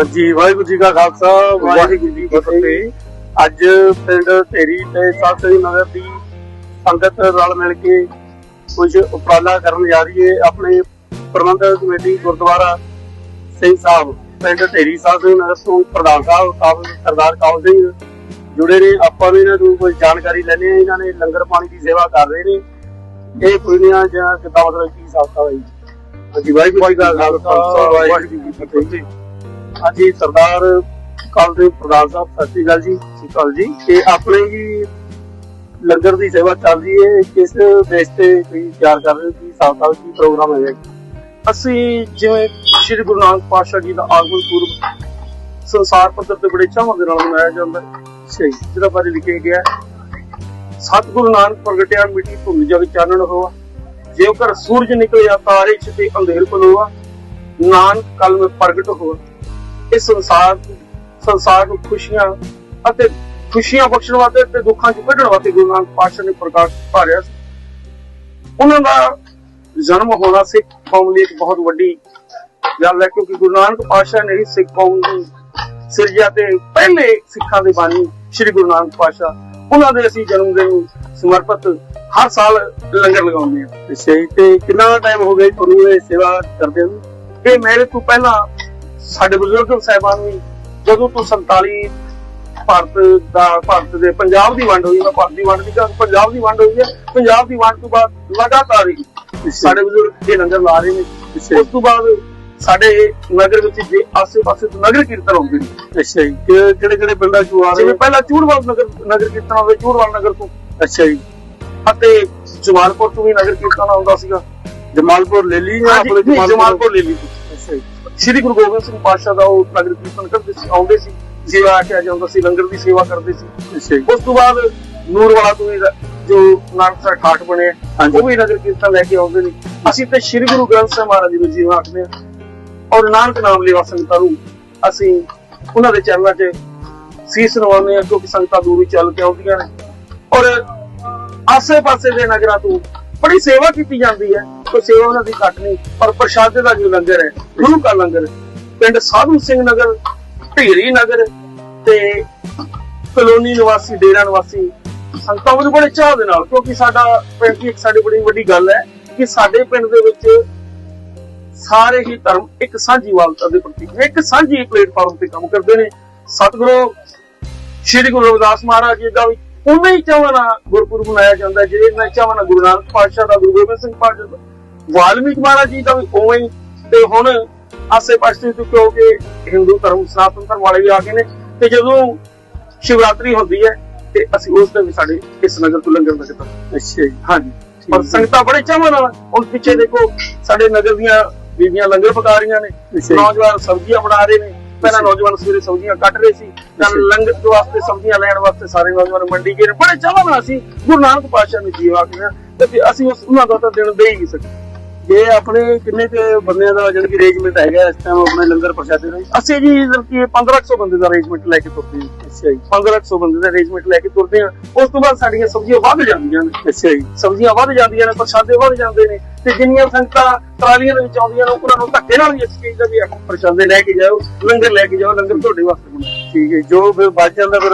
ਹਾਂਜੀ, ਵਾਹਿਗੁਰੂ ਜੀ ਕਾ ਖਾਲਸਾ, ਵਾਹਿਗੁਰੂ ਜੀ ਕੀ ਫਤਿਹ। ਅੱਜ ਪਿੰਡ ਢੇਰੀ ਤੇ ਸਾਸਰੀ ਨਗਰ ਦੀ ਸੰਗਤ ਨਾਲ ਮਿਲ ਕੇ ਕੁਝ ਉਪਰਾਲਾ ਕਰਨ ਜਾ ਰਹੀ ਹੈ। ਆਪਣੇ ਪ੍ਰਬੰਧਕ ਕਮੇਟੀ ਗੁਰਦੁਆਰਾ ਸਿੰਘ ਸਾਹਿਬ, ਪਿੰਡ ਢੇਰੀ ਸਾਸਰੀ ਨਗਰ ਤੋਂ ਪ੍ਰਧਾਨ ਸਾਹਿਬ ਕਾਬਲ ਸਰਦਾਰ ਕਾਬਲ ਸਿੰਘ ਜੁੜੇ ਨੇ। ਆਪਾਂ ਵੀ ਇਹਨਾਂ ਨੂੰ ਕੋਈ ਜਾਣਕਾਰੀ ਲੈਣੀ ਹੈ। ਇਹਨਾਂ ਨੇ ਲੰਗਰ ਪਾਣੀ ਦੀ ਸੇਵਾ ਕਰ ਰਹੇ ਨੇ। ਇਹ ਕੁੜੀਆਂ ਜਾਂ ਕਿੱਦਾਂ ਮਤਲਬ ਕੀ ਸਾਥਾ ਹੋਈ ਹਾਂਜੀ, ਵਾਹਿਗੁਰੂ ਜੀ ਕਾ ਖਾਲਸਾ, ਵਾਹਿਗੁਰੂ ਜੀ ਕੀ ਫਤਿਹ। ਹਾਂਜੀ ਸਰਦਾਰ ਕਾਲ ਦੇ ਪ੍ਰਧਾਨ ਸਾਹਿਬ ਸਤਿ ਸ਼੍ਰੀ ਅਕਾਲ ਜੀ। ਸਤਿ ਸ਼੍ਰੀ ਅਕਾਲ ਜੀ। ਤੇ ਆਪਣੇ ਜੀ ਲੰਗਰ ਦੀ ਸੇਵਾ ਚੱਲ ਰਹੀ ਹੈ। ਕਿਸ ਬੇਸ ਤੇ ਤੁਸੀਂ ਤਿਆਰ ਕਰ ਰਹੇ ਹੋ? ਕੀ ਹਿਸਾਬ ਨਾਲ ਕੀ ਪ੍ਰੋਗਰਾਮ ਹੈ ਅਸੀਂ ਜਿਵੇਂ ਸ੍ਰੀ ਗੁਰੂ ਨਾਨਕ ਪਾਤਸ਼ਾਹ ਜੀ ਦਾ ਆਗਮਨ ਪੁਰਬ ਸੰਸਾਰ ਪੱਧਰ ਤੇ ਬੜੇ ਚਾਵਾਂ ਦੇ ਨਾਲ ਮਨਾਇਆ ਜਾਂਦਾ ਹੈ। ਸਹੀ ਜਿਹਦਾ ਬਾਰੇ ਲਿਖਿਆ ਗਿਆ ਸਤਿਗੁਰੂ ਨਾਨਕ ਪ੍ਰਗਟਿਆ ਮਿੱਟੀ ਧੁੰਦ ਜਗ ਚਾਨਣ ਹੋਆ। ਜਿਉ ਕਰ ਸੂਰਜ ਨਿਕਲਿਆ ਤਾਰੇ ਛਿਤੇ ਅੰਧੇਰ ਪਲੋਆ। ਨਾਨਕ ਕਲ ਪ੍ਰਗਟ ਹੋਆ ਇਸ ਸੰਸਾਰ ਸੰਸਾਰ ਨੂੰ ਖੁਸ਼ੀਆਂ ਅਤੇ ਖੁਸ਼ੀਆਂ ਬਖਸ਼ਣ ਵਾਸਤੇ ਤੇ ਦੁੱਖਾਂ ਚ ਕੱਢਣ ਵਾਸਤੇ ਗੁਰੂ ਨਾਨਕ ਪਾਤਸ਼ਾਹ ਨੇ ਪ੍ਰਕਾਸ਼ ਭਾਰਿਆ ਸੀ। ਉਹਨਾਂ ਦਾ ਜਨਮ ਹੋਣਾ ਸਿੱਖ ਕੌਮ ਲਈ ਇੱਕ ਬਹੁਤ ਵੱਡੀ ਗੱਲ ਹੈ ਕਿਉਂਕਿ ਗੁਰੂ ਨਾਨਕ ਪਾਤਸ਼ਾਹ ਨੇ ਹੀ ਸਿੱਖ ਕੌਮ ਦੀ ਸਿਰਜਿਆ ਤੇ ਪਹਿਲੇ ਸਿੱਖਾਂ ਦੇ ਬਾਣੀ ਸ੍ਰੀ ਗੁਰੂ ਨਾਨਕ ਪਾਤਸ਼ਾਹ ਉਹਨਾਂ ਦੇ ਅਸੀਂ ਜਨਮ ਦਿਨ ਨੂੰ ਸਮਰਪਿਤ ਹਰ ਸਾਲ ਲੰਗਰ ਲਗਾਉਂਦੇ ਹਾਂ। ਤੇ ਸਹੀ ਤੇ ਕਿੰਨਾ ਟਾਈਮ ਹੋ ਗਿਆ ਤੁਹਾਨੂੰ ਇਹ ਸੇਵਾ ਕਰਦੇ ਨੂੰ? ਇਹ ਮੇਰੇ ਤੋਂ ਪਹਿਲਾਂ ਸਾਡੇ ਬਜ਼ੁਰਗ ਸਾਹਿਬਾਨ ਵੀ ਜਦੋਂ ਤੋਂ 47 ਭਾਰਤ ਦਾ ਭਾਰਤ ਦੇ ਪੰਜਾਬ ਦੀ ਵੰਡ ਹੋਈ ਮੈਂ ਭਾਰਤ ਦੀ ਵੰਡ ਦੀ ਗੱਲ ਪੰਜਾਬ ਦੀ ਵੰਡ ਹੋਈ ਹੈ ਪੰਜਾਬ ਦੀ ਵੰਡ ਤੋਂ ਬਾਅਦ ਲਗਾਤਾਰ ਹੀ ਸਾਡੇ ਬਜ਼ੁਰਗ ਇਹ ਲੰਗਰ ਲਾ ਰਹੇ ਨੇ। ਉਸ ਤੋਂ ਬਾਅਦ ਸਾਡੇ ਨਗਰ ਵਿੱਚ ਜੇ ਆਸੇ-ਪਾਸੇ ਤੋਂ ਨਗਰ ਕੀਰਤਨ ਹੁੰਦੇ ਨੇ। ਅੱਛਾ ਜੀ। ਕਿਹੜੇ ਕਿਹੜੇ ਪਿੰਡਾਂ ਚੋਂ ਆ ਰਹੇ ਜਿਵੇਂ ਪਹਿਲਾਂ ਚੂੜਵਾਲ ਨਗਰ ਨਗਰ ਕੀਰਤਨ ਆਉਂਦੇ ਚੂੜਵਾਲ ਨਗਰ ਤੋਂ। ਅੱਛਾ ਜੀ। ਅਤੇ ਜਮਾਲਪੁਰ ਤੋਂ ਵੀ ਨਗਰ ਕੀਰਤਨ ਆਉਂਦਾ ਸੀਗਾ। ਜਮਾਲਪੁਰ ਲੈ ਲਈ ਜਾਂ ਆਪਣੇ ਜਮਾਲਪੁਰ ਲੈ ਲਈ। ਸ਼੍ਰੀ ਗੁਰੂ ਗੋਬਿੰਦ ਸਿੰਘ ਪਾਤਸ਼ਾਹ ਦਾ ਉਹ ਨਗਰ ਕੀਰਤਨ ਕਰਦੇ ਸੀ ਆਉਂਦੇ ਸੀ ਸੇਵਾ ਆਖਿਆ ਜਾਂਦਾ ਸੀ ਲੰਗਰ ਦੀ ਸੇਵਾ ਕਰਦੇ ਸੀ। ਉਸ ਤੋਂ ਬਾਅਦ ਨੂਰਵਾਲਾ ਤੋਂ ਵੀ ਰ- ਜੋ ਨਾਨਕ ਸਾਹਿਬ ਠਾਠ ਬਣੇ। ਉਹ ਵੀ ਨਗਰ ਕੀਰਤਨ ਲੈ ਕੇ ਆਉਂਦੇ ਨੇ। ਅਸੀਂ ਤੇ ਸ਼੍ਰੀ ਗੁਰੂ ਗ੍ਰੰਥ ਸਾਹਿਬ ਮਹਾਰਾਜ ਜੀ ਨੂੰ ਜੀਵਾ ਆਖਦੇ ਹਾਂ। ਔਰ ਨਾਨਕ ਨਾਮ ਲੈਵਾ ਸੰਗਤਾਂ ਨੂੰ ਅਸੀਂ ਉਹਨਾਂ ਦੇ ਚਰਨਾਂ 'ਚ ਸੀਸ ਨਵਾਉਂਦੇ ਹਾਂ ਕਿਉਂਕਿ ਸੰਗਤਾਂ ਦੂਰ ਹੀ ਚੱਲ ਕੇ ਆਉਂਦੀਆਂ ਨੇ। ਔਰ ਆਸੇ-ਪਾਸੇ ਦੇ ਨਗਰਾਂ ਤੋਂ ਬੜੀ ਸੇਵਾ ਕੀਤੀ ਜਾਂਦੀ ਹੈ। ਕੋਈ ਸੇਵਾ ਉਹਨਾਂ ਦੀ ਘੱਟ ਨਹੀਂ, ਪਰ ਪ੍ਰਸ਼ਾਦੇ ਦਾ ਜੋ ਲੰਗਰ ਹੈ, ਗੁਰੂ ਕਾ ਲੰਗਰ ਪਿੰਡ ਸਾਧੂ ਸਿੰਘ ਨਗਰ ਢੇਰੀ ਨਗਰ ਤੇ ਕਲੋਨੀ ਨਿਵਾਸੀ, ਡੇਰਾ ਨਿਵਾਸੀ ਸੰਗਤਾਂ ਨੂੰ ਬੜੇ ਚਾਹ ਦੇ ਨਾਲ, ਕਿਉਂਕਿ ਸਾਡਾ ਪਿੰਡ ਦੀ ਇੱਕ ਸਾਡੀ ਬੜੀ ਵੱਡੀ ਗੱਲ ਹੈ ਕਿ ਸਾਡੇ ਪਿੰਡ ਦੇ ਵਿੱਚ ਸਾਰੇ ਹੀ ਧਰਮ ਇੱਕ ਸਾਂਝੀ ਵਾਲਤਾ ਦੇ ਪ੍ਰਤੀ, ਇੱਕ ਸਾਂਝੀ ਪਲੇਟਫਾਰਮ ਤੇ ਕੰਮ ਕਰਦੇ ਨੇ। ਸਤਿਗੁਰੂ ਸ਼੍ਰੀ ਗੁਰੂ ਰਵਿਦਾਸ ਮਹਾਰਾਜ ਜੀ ਦਾ ਵੀ ਉਵੇਂ ਹੀ ਚਾਵਾਂ ਨਾਲ ਗੁਰਪੁਰਬ ਮਨਾਇਆ ਜਾਂਦਾ ਹੈ ਜਿਹੜੇ ਮੈਂ ਚਾਵਾਂ ਨਾਲ ਗੁਰੂ ਨਾਨਕ ਪਾਤਸ਼ਾਹ ਦਾ ਗੁਰੂ ਗੋਬਿੰਦ ਸਿੰਘ ਪਾਤਸ਼ਾਹ ਦਾ ਵਾਲਮੀਕ ਮਹਾਰਾਜ ਜੀ ਦਾ ਵੀ ਉਵੇਂ ਹੀ ਤੇ ਹੁਣ ਆਸੇ ਪਾਸੇ ਤੋਂ ਕਿਉਂਕਿ ਹਿੰਦੂ ਧਰਮ ਸਨਾਤਨ ਧਰਮ ਵਾਲੇ ਵੀ ਆ ਗਏ ਨੇ ਤੇ ਜਦੋਂ ਸ਼ਿਵਰਾਤਰੀ ਹੁੰਦੀ ਹੈ ਤੇ ਅਸੀਂ ਉਸ ਦਿਨ ਵੀ ਸਾਡੇ ਇਸ ਨਗਰ ਤੋਂ ਲੰਗਰ ਲੱਗਦਾ ਅੱਛਾ ਜੀ। ਹਾਂਜੀ। ਪਰ ਸੰਗਤਾਂ ਬੜੇ ਚਾਵਾਂ ਨਾਲ ਹੁਣ ਪਿੱਛੇ ਦੇਖੋ ਸਾਡੇ ਨਗਰ ਦੀਆਂ ਬੀਬੀਆਂ ਲੰਗਰ ਪਕਾ ਰਹੀਆਂ ਨੇ। ਨੌਜਵਾਨ ਸਬਜ਼ੀਆਂ ਬਣਾ ਰਹੇ ਨੇ ਪਹਿਲਾਂ ਨੌਜਵਾਨ ਸਵੇਰੇ ਸਬਜ਼ੀਆਂ ਕੱਟ ਰਹੇ ਸੀ ਜੀ। ਲੰਗਰ ਦੇ ਵਾਸਤੇ ਸਬਜ਼ੀਆਂ ਲੈਣ ਵਾਸਤੇ ਸਾਰੇ ਨੌਜਵਾਨ ਮੰਡੀ ਗਏ ਨੇ ਬੜੇ ਚਾਵਾਂ ਨਾਲ ਅਸੀਂ ਗੁਰੂ ਨਾਨਕ ਪਾਤਸ਼ਾਹ ਨੂੰ ਜੀਵਾ ਕੇ ਤੇ ਅਸੀਂ ਉਸ ਉਹਨਾਂ ਦਾ ਤਾਂ ਦਿਨ ਦੇ ਹੀ ਨਹੀਂ ਸਕਦੇ। ਇਹ ਆਪਣੇ ਕਿੰਨੇ ਤੇ ਬੰਦਿਆਂ ਦਾ ਜਿਹੜੀ ਅਰੇਂਜਮੈਂਟ ਹੈਗਾ ਇਸ ਟਾਈਮ ਆਪਣੇ ਲੰਗਰ ਪ੍ਰਸ਼ਾਦੇ ਦਾ ਅਸੀਂ ਜੀ ਮਤਲਬ ਕਿ 1500 ਬੰਦੇ ਦਾ ਅਰੇਂਜਮੈਂਟ ਲੈ ਕੇ ਤੁਰਦੇ ਹਾਂ ਅੱਛਾ ਜੀ 1500 ਬੰਦੇ ਦਾ ਅਰੇਂਜਮੈਂਟ ਲੈ ਕੇ ਤੁਰਦੇ ਹਾਂ। ਉਸ ਤੋਂ ਬਾਅਦ ਸਾਡੀਆਂ ਸਬਜ਼ੀਆਂ ਵੱਧ ਜਾਂਦੀਆਂ ਨੇ ਅੱਛਾ ਜੀ ਸਬਜ਼ੀਆਂ ਵੱਧ ਜਾਂਦੀਆਂ ਨੇ, ਪ੍ਰਸ਼ਾਦੇ ਵੱਧ ਜਾਂਦੇ ਨੇ ਤੇ ਜਿੰਨੀਆਂ ਸੰਗਤਾਂ ਟਰਾਲੀਆਂ ਦੇ ਵਿੱਚ ਆਉਂਦੀਆਂ ਨੇ, ਉਹਨਾਂ ਨੂੰ ਧੱਕੇ ਨਾਲ ਵੀ ਇਸ ਚੀਜ਼ ਦਾ ਵੀ ਪ੍ਰਸ਼ਾਦੇ ਲੈ ਕੇ ਜਾਓ, ਲੰਗਰ ਲੈ ਕੇ ਜਾਓ, ਲੰਗਰ ਤੁਹਾਡੇ ਵਾਸਤੇ ਬਣਾਓ। ਠੀਕ ਹੈ, ਜੋ ਫਿਰ ਬਚ ਜਾਂਦਾ ਫਿਰ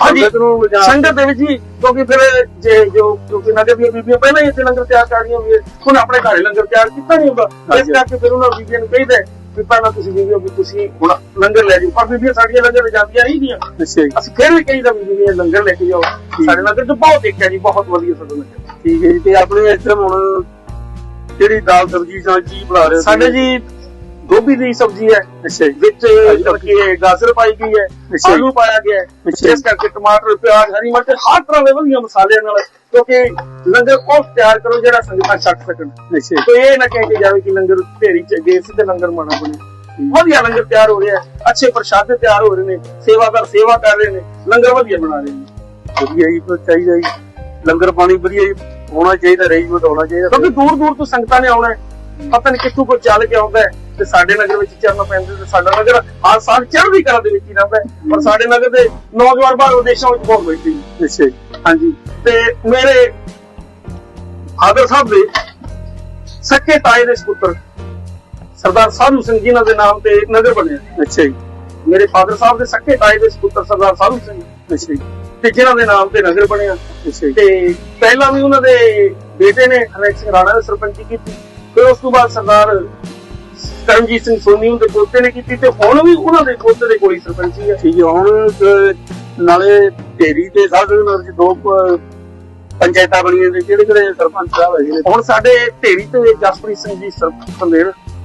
ਹਾਂਜੀ। ਸੰਗਤ ਨੂੰ ਲਿਜਾ ਸੰਗਤ ਦੇ ਵਿੱਚ ਹੀ ਕਿਉਂਕਿ ਫਿਰ ਜੇ ਜੋ ਕਿਉਂਕਿ ਨਗਰ ਦੀਆਂ ਬੀਬੀਆਂ ਪਹਿਲਾਂ ਹੀ ਇੱਥੇ ਲੰਗਰ ਤਿਆਰ ਕਰ ਰਹੀਆਂ ਵੀ ਹੁਣ ਆਪਣੇ ਘਰੇ ਲੰਗਰ ਤਿਆਰ ਕੀਤਾ ਨਹੀਂ ਹੁੰਦਾ। ਇਸ ਹਾਂਜੀ। ਕਰਕੇ ਫਿਰ ਉਹਨਾਂ ਬੀਬੀਆਂ ਨੂੰ ਕਹੀਦਾ ਹੈ ਵੀ ਪਹਿਲਾਂ ਤੁਸੀਂ ਬੀਬੀਆਂ ਵੀ ਤੁਸੀਂ ਹੁਣ ਲੰਗਰ ਲੈ ਜਾਓ। ਪਰ ਬੀਬੀਆਂ ਸਾਡੀਆਂ ਲੰਗਰ ਜਾਂਦੀਆਂ ਨਹੀਂ ਦੀਆਂ ਅੱਛਾ ਜੀ। ਅਸੀਂ ਫਿਰ ਵੀ ਕਹੀਦਾ ਵੀ ਬੀਬੀਆਂ ਲੰਗਰ ਲੈ ਕੇ ਜਾਓ। ਸਾਡੇ ਲੰਗਰ ਚ ਬਹੁਤ ਦੇਖਿਆ ਜੀ ਬਹੁਤ ਵਧੀਆ ਸਾਡਾ ਲੰਗਰ। ਠੀਕ ਹੈ ਜੀ ਤੇ ਆਪਣੇ ਟਾਈਮ ਹੁਣ ਜਿਹੜੀ ਦਾਲ ਸਬਜ਼ੀ ਕੀ ਬਣਾ ਰਹੇ ਹੋ ਸਾਡੇ ਜੀ ਗੋਭੀ ਦੀ ਸਬਜ਼ੀ ਹੈ। ਅੱਛਾ ਵਿੱਚ ਕਿ ਗਾਜਰ ਪਾਈ ਗਈ ਹੈ। ਆਲੂ ਪਾਇਆ ਗਿਆ ਹੈ। ਇਸ ਕਰਕੇ ਟਮਾਟਰ ਪਿਆਜ਼ ਹਰੀ ਮਿਰਚ ਹਰ ਤਰ੍ਹਾਂ ਦੇ ਵਧੀਆ ਮਸਾਲਿਆਂ ਨਾਲ ਕਿਉਂਕਿ ਲੰਗਰ ਉਹ ਤਿਆਰ ਕਰੋ ਜਿਹੜਾ ਸੰਗਤਾਂ ਛਕ ਸਕਣ। ਅੱਛਾ ਤੇ ਇਹ ਨਾ ਕਹਿ ਕੇ ਜਾਵੇ ਕਿ ਲੰਗਰ ਢੇਰੀ ਚ ਗਏ ਸੀ ਤੇ ਲੰਗਰ ਮਾਣਾ ਬਣੇ। ਵਧੀਆ ਲੰਗਰ ਤਿਆਰ ਹੋ ਰਿਹਾ ਹੈ। ਅੱਛੇ ਪ੍ਰਸ਼ਾਦੇ ਤਿਆਰ ਹੋ ਰਹੇ ਨੇ। ਸੇਵਾਦਾਰ ਸੇਵਾ ਕਰ ਰਹੇ ਨੇ। ਲੰਗਰ ਵਧੀਆ ਬਣਾ ਰਹੇ ਨੇ। ਵਧੀਆ ਜੀ ਫਿਰ ਚਾਹੀਦਾ ਜੀ। ਲੰਗਰ ਪਾਣੀ ਵਧੀਆ ਜੀ ਹੋਣਾ ਚਾਹੀਦਾ ਅਰੇਂਜਮੈਂਟ ਹੋਣਾ ਚਾਹੀਦਾ। ਕਿਉਂਕਿ ਦੂਰ ਦੂਰ ਤੋਂ ਸੰਗਤਾਂ ਨੇ ਆਉਣਾ ਹੈ। ਪਤਾ ਨਹੀਂ ਕਿੱਥੋਂ ਕੋਈ ਚੱਲ ਕੇ ਆਉਂਦਾ ਹੈ। ਤੇ ਸਾਡੇ ਨਗਰ ਵਿੱਚ ਚਰਨ ਪੈਂਦੇ ਤੇ ਸਾਡਾ ਨਗਰ ਹਰ ਸਾਲ ਚੜ੍ਹਦੀ ਕਲਾ ਦੇ ਵਿੱਚ ਹੀ ਰਹਿੰਦਾ ਪਰ ਸਾਡੇ ਨਗਰ ਦੇ ਨੌਜਵਾਨ ਬਾਹਰ ਵਿਦੇਸ਼ਾਂ ਵਿੱਚ ਬਹੁਤ ਬੈਠੇ ਅੱਛਾ ਹਾਂਜੀ। ਤੇ ਮੇਰੇ ਫਾਦਰ ਸਾਹਿਬ ਦੇ ਸੱਕੇ ਤਾਏ ਦੇ ਸੁਪੁੱਤਰ ਸਰਦਾਰ ਸਾਧੂ ਸਿੰਘ ਜੀ ਦੇ ਨਾਮ ਤੇ ਨਗਰ ਬਣਿਆ ਅੱਛਾ ਜੀ ਮੇਰੇ ਫਾਦਰ ਸਾਹਿਬ ਦੇ ਸੱਕੇ ਤਾਏ ਦੇ ਸਪੁੱਤਰ ਸਰਦਾਰ ਸਾਧੂ ਸਿੰਘ ਅੱਛਾ ਜੀ ਤੇ ਜਿਨ੍ਹਾਂ ਦੇ ਨਾਮ ਤੇ ਨਗਰ ਬਣਿਆ ਤੇ ਪਹਿਲਾਂ ਵੀ ਉਹਨਾਂ ਦੇ ਬੇਟੇ ਨੇ ਹਰੇਕ ਸਿੰਘ ਰਾਣਾ ਦੀ ਸਰਪੰਚੀ ਕੀਤੀ। ਫਿਰ ਉਸ ਤੋਂ ਬਾਅਦ ਸਰਦਾਰ ਕਰਮਜੀਤ ਸਿੰਘ ਸੋਨੀ ਉਹਦੇ ਪੋਤੇ ਨੇ ਕੀਤੀ ਤੇ ਹੁਣ ਵੀ ਉਹਨਾਂ ਦੇ ਪੋਤੇ ਦੇ ਕੋਈ ਸਰਪੰਚੀ ਹੈ। ਠੀਕ ਹੈ ਹੁਣ ਅਹ, ਨਾਲੇ ਢੇਰੀ ਤੇ ਸਾਡੇ ਨਗਰ ਚ ਦੋ ਪੰਚਾਇਤਾਂ ਬਣੀਆਂ ਨੇ ਕਿਹੜੇ ਕਿਹੜੇ ਸਰਪੰਚ ਸਾਹਿਬ ਹੈਗੇ ਨੇ? ਹੁਣ ਸਾਡੇ ਢੇਰੀ ਤੇ ਜਸਪ੍ਰੀਤ ਸਿੰਘ ਜੀ ਸਰਪੰਚ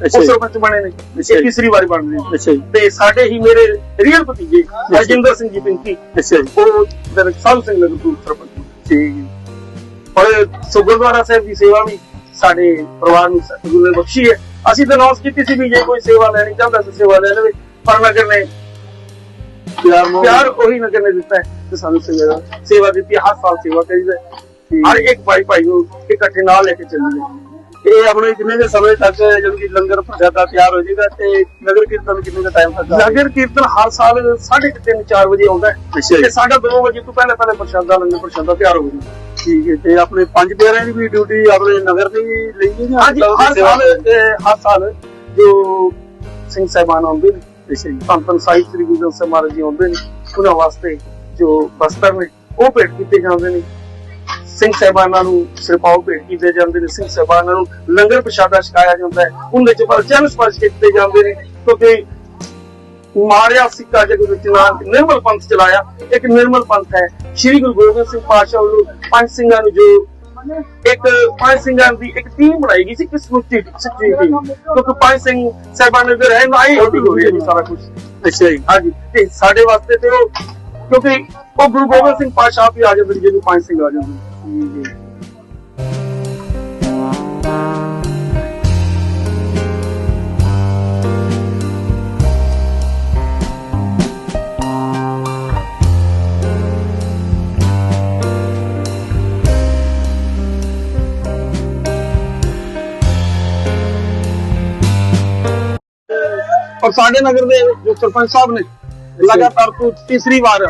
ਅੱਛਾ ਉਹ ਜੀ। ਸਰਪੰਚ ਬਣੇ ਨੇ ਅੱਛਾ ਇਹ ਜੀ। ਤੀਸਰੀ ਵਾਰੀ ਬਣ ਰਹੇ ਨੇ। ਅੱਛਾ ਜੀ। ਤੇ ਸਾਡੇ ਹੀ ਮੇਰੇ ਰੀਅਲ ਭਤੀਜੇ ਰਜਿੰਦਰ ਸਿੰਘ ਜੀ ਪਿੰਕੀ ਅੱਛਾ ਜੀ। ਉਹ ਦਰ ਸਾਧੂ ਸਿੰਘ ਨਗਰ ਤੋਂ ਸਰਪੰਚ ਬਣੇ। ਠੀਕ ਹੈ। ਔਰ ਸੋ ਗੁਰਦੁਆਰਾ ਸਾਹਿਬ ਦੀ ਸੇਵਾ ਵੀ ਸਾਡੇ ਪਰਿਵਾਰ ਨੂੰ ਸਤਿਗੁਰੂ ਨੇ ਬਖਸ਼ੀ ਹੈ। ਅਸੀਂ ਤਾਂ ਅਨਾਉਂਸ ਕੀਤੀ ਸੀ ਵੀ ਜੇ ਕੋਈ ਸੇਵਾ ਲੈਣੀ ਚਾਹੁੰਦਾ ਸੀ ਸੇਵਾ ਲੈ ਲਵੇ ਪਰ ਨਗਰ ਨੇ ਪਿਆਰ ਮੋਹ ਪਿਆਰ ਉਹੀ ਨਗਰ ਨੇ ਦਿੱਤਾ ਹੈ ਤੇ ਸਾਨੂੰ ਸੇਵਾ ਸੇਵਾ ਦਿੱਤੀ ਹਰ ਸਾਲ ਸੇਵਾ ਕਰੀਦਾ ਹਰ ਇੱਕ ਭਾਈ ਭਾਈ ਨੂੰ ਇਕੱਠੇ ਨਾਲ ਲੈ ਕੇ ਚੱਲੀਏ। ਇਹ ਆਪਣੇ ਕਿੰਨੇ ਦੇ ਸਮੇਂ ਤੱਕ ਜਦੋਂ ਕਿ ਲੰਗਰ ਪ੍ਰਸ਼ਾਦਾ ਤਿਆਰ ਹੋ ਜਾਏਗਾ ਤੇ ਨਗਰ ਕੀਰਤਨ ਕਿੰਨੇ ਦਾ ਟਾਈਮ ਤੱਕ ਨਗਰ ਕੀਰਤਨ ਹਰ ਸਾਲ 3:30 4 ਵਜੇ ਆਉਂਦਾ ਹੈ। ਤੇ ਸਾਡਾ 2 ਵਜੇ ਤੋਂ ਪਹਿਲੇ ਪਹਿਲੇ ਪ੍ਰਸ਼ਾਦਾ ਲੰਗਰ ਪ੍ਰਸ਼ਾਦਾ ਤਿਆਰ ਹੋ ਜਾਂਦਾ ਠੀਕ ਹੈ ਤੇ ਆਪਣੇ ਪੰਜ ਪਿਆਰਿਆਂ ਦੀ ਵੀ ਡਿਊਟੀ ਆਪਣੇ ਨਗਰ ਦੀ ਲਈ ਹੈ ਜਾਂ ਹਾਂਜੀ ਮਤਲਬ ਹਰ ਸੇਵਾ- ਸਾਲ ਅਹ, ਹਰ ਸਾਲ ਜੋ ਸਿੰਘ ਸਾਹਿਬਾਨ ਆਉਂਦੇ ਨੇ ਅੱਛਾ ਜੀ। ਧੰਨ ਧੰਨ ਸਾਹਿਬ ਸ੍ਰੀ ਗੁਰੂ ਗ੍ਰੰਥ ਸਾਹਿਬ ਮਹਾਰਾਜ ਜੀ ਆਉਂਦੇ ਨੇ ਉਹਨਾਂ ਵਾਸਤੇ ਜੋ ਬਸਤਰ ਨੇ ਉਹ ਭੇਟ ਕੀਤੇ ਜਾਂਦੇ ਨੇ। ਸਿੰਘ ਸਾਹਿਬਾਨਾਂ ਨੂੰ ਸਿਰਪਾਉ ਭੇਟ ਕੀਤੇ ਜਾਂਦੇ ਨੇ ਸਿੰਘ ਸਾਹਿਬਾਨਾਂ ਨੂੰ ਲੰਗਰ ਪ੍ਰਸ਼ਾਦਾ ਛਕਾਇਆ ਜਾਂਦਾ ਹੈ ਉਹਦੇ ਚ ਪਰਚਨ ਸਪਰਸ਼ ਕੀਤੇ ਜਾਂਦੇ ਨੇ ਕਿਉਂਕਿ ਮਾਰਿਆ ਸਿੱਕਾ ਜਗ ਵਿੱਚ ਨਾਲ ਨਿਰਮਲ ਪੰਥ ਚਲਾਇਆ ਇੱਕ ਨਿਰਮਲ ਪੰਥ ਹੈ। ਸ੍ਰੀ ਗੁਰੂ ਗੋਬਿੰਦ ਸਿੰਘ ਪਾਤਸ਼ਾਹ ਵੱਲੋਂ ਪੰਜ ਸਿੰਘਾਂ ਨੂੰ ਜੋ ਇੱਕ ਪੰਜ ਸਿੰਘਾਂ ਦੀ ਇੱਕ ਟੀਮ ਬਣਾਈ ਗਈ ਸੀ ਕਿ ਸਮੁੱਚੀ ਸੱਚੀ ਟੀਮ ਕਿਉਂਕਿ ਪੰਜ ਸਿੰਘ ਸਾਹਿਬਾਨ ਦੇ ਰਹਿਣ ਆਈ ਹੋਈ ਹੈ ਜੀ ਸਾਰਾ ਕੁਝ ਅੱਛਾ ਜੀ। ਹਾਂਜੀ ਤੇ ਸਾਡੇ ਵਾਸਤੇ ਤੇ ਉਹ ਕਿਉਂਕਿ ਉਹ ਗੁਰੂ ਗੋਬਿੰਦ ਸਿੰਘ ਪਾਤਸ਼ਾਹ ਵੀ ਆ ਜਾਂਦੇ ਨੇ ਜਿਹਨੂੰ ਪੰਜ ਸਿੰਘ ਆ ਜਾਂਦੇ ਨੇ। ਔਰ ਸਾਡੇ ਨਗਰ ਦੇ ਜੋ ਸਰਪੰਚ ਸਾਹਿਬ ਨੇ ਲਗਾਤਾਰ ਤੋਂ ਤੀਸਰੀ ਵਾਰ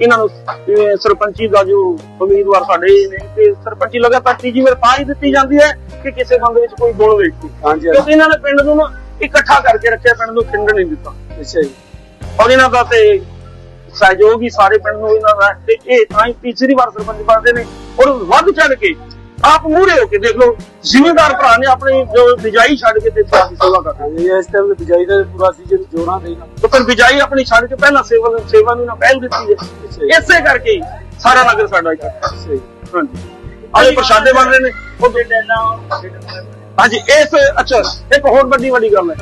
ਇਹਨਾਂ ਨੂੰ ਅਹ, ਸਰਪੰਚੀ ਦਾ ਜੋ ਉਮੀਦਵਾਰ ਸਾਡੇ ਨੇ ਤੇ ਸਰਪੰਚੀ ਲਗਾਤਾਰ ਤੀਜੀ ਵਾਰ ਹੀ ਦਿੱਤੀ ਜਾਂਦੀ ਹੈ ਕਿ ਕਿਸੇ ਬੰਦੇ ਵਿੱਚ ਕੋਈ ਗੁਣ ਵੇਖੀ ਹਾਂਜੀ ਕਿਉਂਕਿ ਇਹਨਾਂ ਨੇ ਪਿੰਡ ਨੂੰ ਨਾ ਇਕੱਠਾ ਕਰਕੇ ਰੱਖਿਆ ਪਿੰਡ ਨੂੰ ਖਿੰਡ ਨਹੀਂ ਦਿੱਤਾ। ਅੱਛਾ ਜੀ। ਔਰ ਇਹਨਾਂ ਦਾ ਤੇ ਸਹਿਯੋਗ ਹੀ ਸਾਰੇ ਪਿੰਡ ਨੂੰ ਇਹਨਾਂ ਦਾ ਤੇ ਇਹ ਤਾਂ ਹੀ ਤੀਸਰੀ ਵਾਰ ਸਰਪੰਚ ਬਣਦੇ ਨੇ। ਔਰ ਵੱਧ ਚੜ ਕੇ ਆਪ ਮੂਹਰੇ ਹੋ ਕੇ ਦੇਖ ਲਓ ਜ਼ਿਮੀਂਦਾਰ ਭਰਾ ਨੇ ਆਪਣੀ ਜੋ ਬਿਜਾਈ ਛੱਡ ਕੇ ਤੇ ਸਾਡੀ ਸੇਵਾ ਕਰਦੇ ਨੇ। ਇਸ ਟਾਈਮ ਤੇ ਬਿਜਾਈ ਦਾ ਪੂਰਾ ਸੀਜ਼ਨ ਜੋਰਾਂ ਦੇਗਾ ਤੇ ਫਿਰ ਬਿਜਾਈ ਆਪਣੀ ਛੱਡ ਕੇ ਪਹਿਲਾਂ ਸੇਵਾ ਸੇਵਾ ਨੂੰ ਨਾ ਪਹਿਲ ਦਿੱਤੀ ਹੈ। ਇਸੇ ਕਰਕੇ ਸਾਰਾ ਨਗਰ ਸਾਡਾ ਅੱਛਾ ਜੀ। ਹਾਂਜੀ। ਅੱਜ ਪ੍ਰਸ਼ਾਦੇ ਬਣ ਰਹੇ ਨੇ। ਉਹ ਹਾਂਜੀ ਇਸ ਅੱਛਾ ਇੱਕ ਹੋਰ ਵੱਡੀ ਵੱਡੀ ਗੱਲ ਹੈ।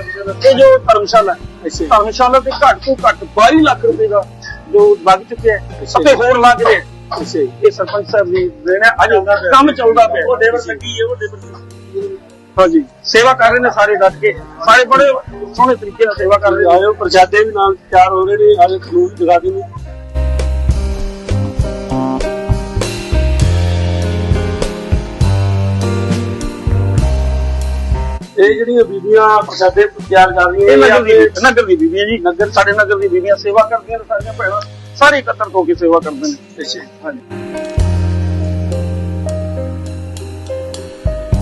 ਇਹ ਜੋ ਧਰਮਸ਼ਾਲਾ। ਧਰਮਸ਼ਾਲਾ ਤੇ ਘੱਟ ਤੋਂ ਘੱਟ 22 ਲੱਖ ਰੁਪਏ ਦਾ ਜੋ ਲੱਗ ਚੁੱਕਿਆ ਹੈ। ਅਤੇ ਹੋਰ ਲੱਗ ਰਿਹਾ। ਅੱਛਾ ਇਹ ਸਰਪੰਚ ਸਾਹਿਬ ਦੀ ਦੇਣ ਹੈ ਅਜੇ ਕੰਮ ਚੱਲਦਾ ਪਿਆ। ਉਹ ਲੇਬਰ ਲੱਗੀ ਹੈ ਉਹ ਲੇਬਰ ਹਾਂਜੀ। ਸੇਵਾ ਕਰ ਰਹੇ ਨੇ ਸਾਰੇ ਡਟ ਕੇ। ਸਾਰੇ ਬੜੇ ਸੋਹਣੇ ਤਰੀਕੇ ਨਾਲ ਸੇਵਾ ਕਰ ਰਹੇ ਨੇ। ਆਇਓ ਪ੍ਰਸ਼ਾਦੇ ਵੀ ਨਾਲ ਤਿਆਰ ਹੋ ਰਹੇ ਨੇ ਆਲੇ ਖਲੂਨ ਜਗਾ ਦੇ ਨੇ। ਇਹ ਜਿਹੜੀਆਂ ਬੀਬੀਆਂ ਪ੍ਰਸ਼ਾਦੇ ਤਿਆਰ ਕਰ ਰਹੀਆਂ ਇਹ ਦੀ ਨਗਰ ਦੀ ਬੀਬੀਆਂ ਜੀ। ਨਗਰ ਸਾਡੇ ਨਗਰ ਦੀ ਬੀਬੀਆਂ ਸੇਵਾ ਕਰਦੀਆਂ ਨੇ ਸਾਰੀਆਂ ਭੈਣਾਂ। ਸਾਰੇ ਇਕੱਤਰ ਹੋ ਕੇ ਸੇਵਾ ਕਰਦੇ ਨੇ। ਅੱਛਾ ਹਾਂਜੀ।